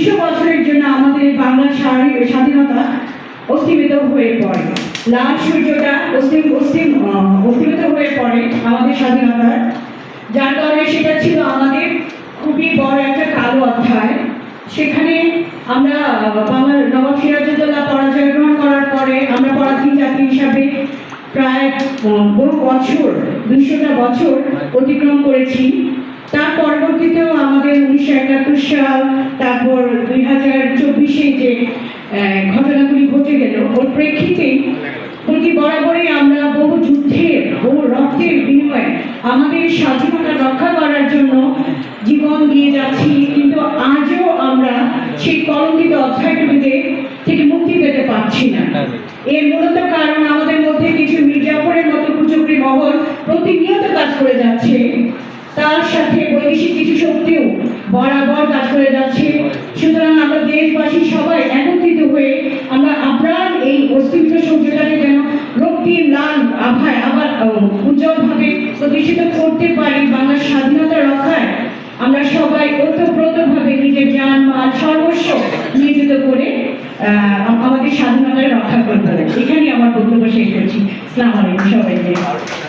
দুশো বছরের জন্য আমাদের বাংলার স্বাভাবিক স্বাধীনতা অস্তিমিত হয়ে পড়ে। লাল সূর্যটা অস্তিম অস্তিম অস্তিমিত হয়ে পড়ে আমাদের স্বাধীনতার। যার কারণে সেটা ছিল আমাদের খুবই বড় একটা কালো অধ্যায়। সেখানে আমরা বাংলার নবাব সিরাজউদ্দৌলা পরাজয় গ্রহণ করার পরে আমরা পরাধীন জাতি হিসাবে প্রায় বহু বছর, দুশোটা বছর অতিক্রম করেছি। তার পরবর্তীতেও আমাদের উনিশশো একাত্তর সাল, তারপর দুই হাজার চব্বিশে যে ঘটনাগুলি ঘটে গেল, ওর প্রেক্ষিতে প্রতি বরাবরই আমরা বহু যুদ্ধের, বহু রক্তের বিনিময়ে আমাদের স্বাধীনতা রক্ষা করার জন্য জীবন দিয়ে যাচ্ছি, কিন্তু আজও আমরা সেই কলঙ্কিত অধ্যায়গুলিতে থেকে মুক্তি পেতে পারছি না। এর মূলত কারণ আমাদের মধ্যে কিছু মির্জাফরের মতো কুচক্রি মহল প্রতিনিয়ত কাজ করে যাচ্ছে। তার সাথে বৈদেশিক কিছু শক্তিও বরাবর কাজ করে যাচ্ছে। সুতরাং আমরা দেশবাসী সবাই একত্রিত হয়ে আমরা আপ্রাণ এই অস্তিত্ব সূর্যটাকে যেন রক্তিম লাল আভায় আবার উজ্জ্বলভাবে প্রতিষ্ঠিত করতে পারি বাংলার স্বাধীনতা রক্ষায়। আমরা সবাই ওতপ্রোতভাবে নিজের যান মাল সর্বস্ব নিয়োজিত করে আমাদের স্বাধীনতা রক্ষা করতে হবে। এখানেই আমার বক্তব্য শেষ করছি। আসসালামু আলাইকুম সবাইকে।